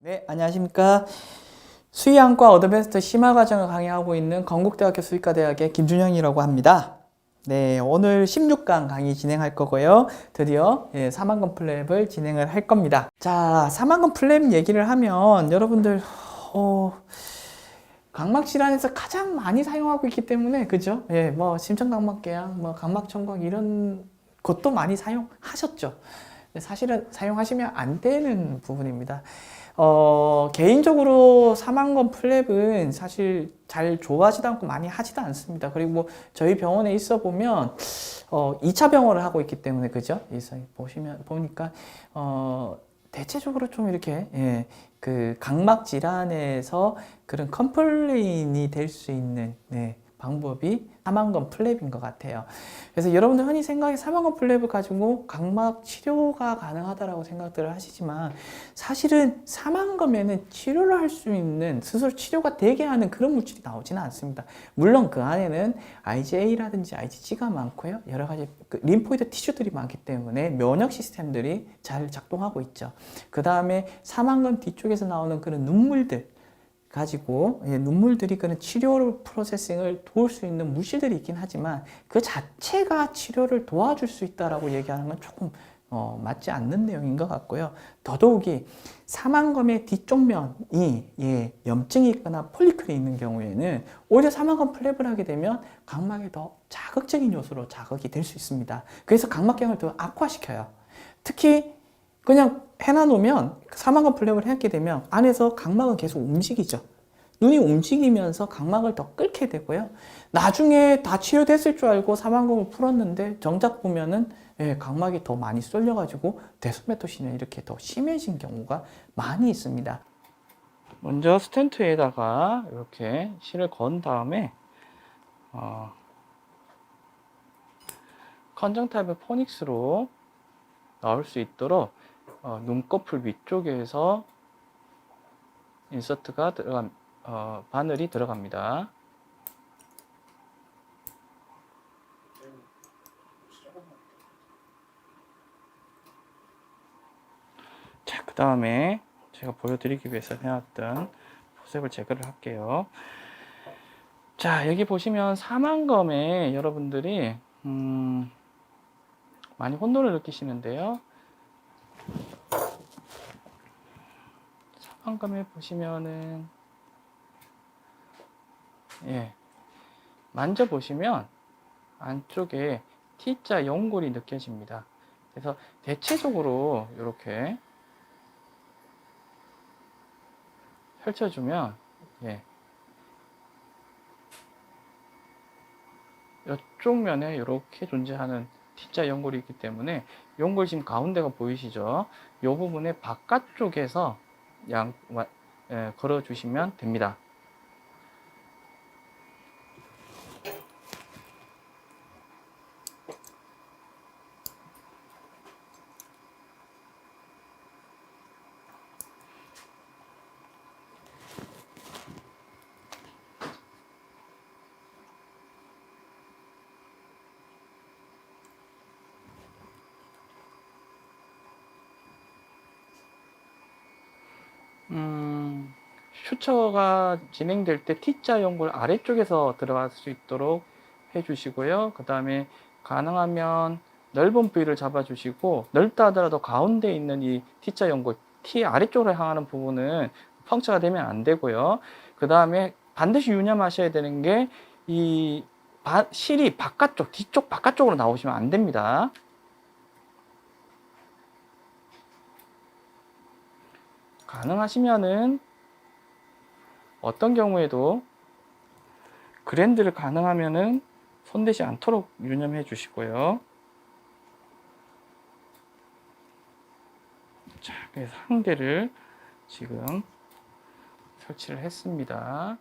네, 안녕하십니까. 수의안과 어드밴스드 심화 과정을 강의하고 있는 건국대학교 수의과 대학의 김준영이라고 합니다. 네, 오늘 16강 강의 진행할 거고요. 드디어 예, 사만금 플랩을 진행을 할 겁니다. 자, 사만금 플랩 얘기를 하면 여러분들 어, 각막 질환에서 가장 많이 사용하고 있기 때문에 그죠? 예, 뭐 심천각막계양, 뭐 각막청각 이런 것도 많이 사용하셨죠. 근데 사실은 사용하시면 안 되는 부분입니다. 어, 개인적으로 사망건 플랩은 사실 잘 좋아하지도 않고 많이 하지도 않습니다. 그리고 저희 병원에 있어 보면, 어, 2차 병원을 하고 있기 때문에, 그죠? 보시면, 보니까, 어, 대체적으로 좀 이렇게, 예, 그 각막 질환에서 그런 컴플레인이 될 수 있는, 네, 방법이 사망건 플랩인 것 같아요. 그래서 여러분들 흔히 생각이 사망건 플랩을 가지고 각막 치료가 가능하다라고 생각들을 하시지만 사실은 사망검에는 치료를 할 수 있는 스스로 치료가 되게 하는 그런 물질이 나오지는 않습니다. 물론 그 안에는 IgA라든지 IgG가 많고요. 여러 가지 그 림포이드 티슈들이 많기 때문에 면역 시스템들이 잘 작동하고 있죠. 그 다음에 사망검 뒤쪽에서 나오는 그런 눈물들 가지고 예, 눈물들이 그런 치료 프로세싱을 도울 수 있는 물질들이 있긴 하지만 그 자체가 치료를 도와줄 수 있다라고 얘기하는 건 조금 어, 맞지 않는 내용인 것 같고요. 더더욱이 사망검의 뒤쪽 면이 예, 염증이 있거나 폴리클이 있는 경우에는 오히려 사망검 플랩을 하게 되면 각막에 더 자극적인 요소로 자극이 될 수 있습니다. 그래서 각막경을 더 악화시켜요. 특히 그냥 해놔놓으면 사망건 플랩을 하게 되면 안에서 각막은 계속 움직이죠. 눈이 움직이면서 각막을 더 끓게 되고요. 나중에 다 치료됐을 줄 알고 사망검을 풀었는데 정작 보면은 예, 각막이 더 많이 쏠려가지고 데스메토신이 이렇게 더 심해진 경우가 많이 있습니다. 먼저 스텐트에다가 이렇게 실을 건 다음에 어, 컨정타입의 포닉스로 나올 수 있도록 어, 눈꺼풀 위쪽에서 인서트가 들어간 어, 바늘이 들어갑니다. 자, 그 다음에 제가 보여드리기 위해서 해놨던 포셉을 제거를 할게요. 자, 여기 보시면 사망검에 여러분들이 음, 많이 혼돈을 느끼시는데요. 사방감에 보시면은 예 만져보시면 안쪽에 T자 연골이 느껴집니다. 그래서 대체적으로 이렇게 펼쳐주면 예 이쪽 면에 이렇게 존재하는 T자 연골이 있기 때문에 연골 지금 가운데가 보이시죠? 이 부분의 바깥쪽에서 양 예, 걸어 주시면 됩니다. 음, 슈처가 진행될 때 T자 연골 아래쪽에서 들어갈 수 있도록 해주시고요. 그 다음에 가능하면 넓은 부위를 잡아주시고 넓다 하더라도 가운데 있는 이 T자 연골 T 아래쪽으로 향하는 부분은 펑처가 되면 안 되고요. 그 다음에 반드시 유념하셔야 되는 게 이 실이 바깥쪽, 뒤쪽 바깥쪽으로 나오시면 안 됩니다. 가능하시면은 어떤 경우에도 그랜드를 가능하면은 손대지 않도록 유념해 주시고요. 자, 그래서 한 개를 지금 설치를 했습니다.